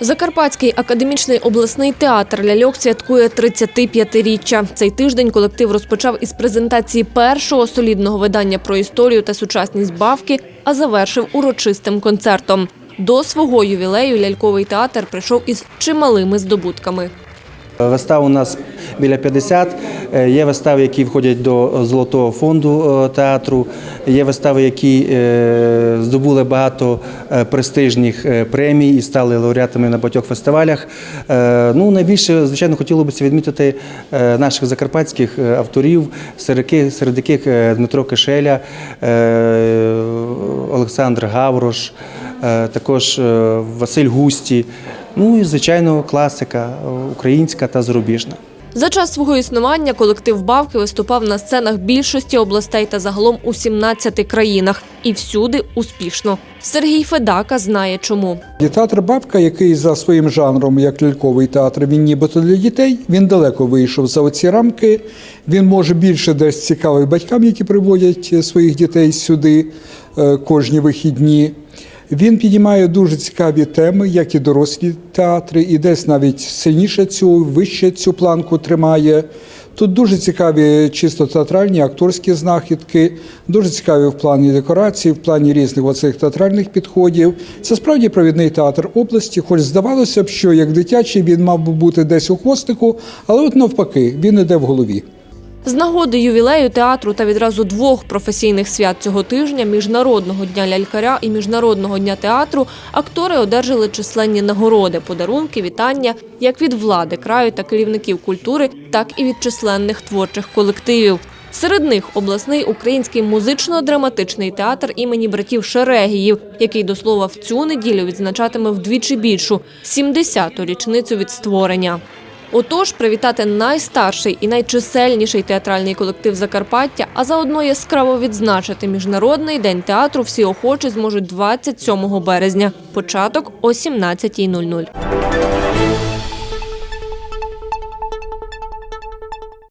Закарпатський академічний обласний театр ляльок святкує 35-річчя. Цей тиждень колектив розпочав із презентації першого солідного видання про історію та сучасність бавки, а завершив урочистим концертом. До свого ювілею ляльковий театр прийшов із чималими здобутками. Вистав у нас біля 50. Е, Є вистави, які входять до золотого фонду е, театру. Є вистави, які е, здобули багато е, престижних е, премій і стали лауреатами на багатьох фестивалях. Е, Ну, найбільше, звичайно, хотілося б відмітити е, наших закарпатських е, авторів, серед яких, е, Дмитро Кишеля, е, Олександр Гаврош, е, також е, Василь Густі. Ну і звичайно, класика е, українська та зарубіжна. За час свого існування колектив Бавки виступав на сценах більшості областей та загалом у 17 країнах. І всюди успішно. Сергій Федака знає чому. Театр Бабка, який за своїм жанром, як ляльковий театр, він нібито для дітей, він далеко вийшов за оці рамки. Він може більше десь цікавий батькам, які приводять своїх дітей сюди е, кожні вихідні. Він піднімає дуже цікаві теми, як і дорослі театри, і десь навіть сильніше цю, вище цю планку тримає. Тут дуже цікаві чисто театральні акторські знахідки, дуже цікаві в плані декорацій, в плані різних оцих театральних підходів. Це справді провідний театр області, хоч здавалося б, що як дитячий він мав би бути десь у хвостику, але от навпаки, він іде в голові. З нагоди ювілею театру та відразу двох професійних свят цього тижня міжнародного дня лялькаря і міжнародного дня театру актори одержали численні нагороди, подарунки, вітання як від влади краю та керівників культури, так і від численних творчих колективів. Серед них обласний український музично-драматичний театр імені братів Шерегіїв, який до слова в цю неділю відзначатиме вдвічі більшу 70-ту річницю від створення. Отож, привітати найстарший і найчисельніший театральний колектив Закарпаття, а заодно яскраво відзначити міжнародний день театру. Всі охочі зможуть 27 березня. Початок о 17.00.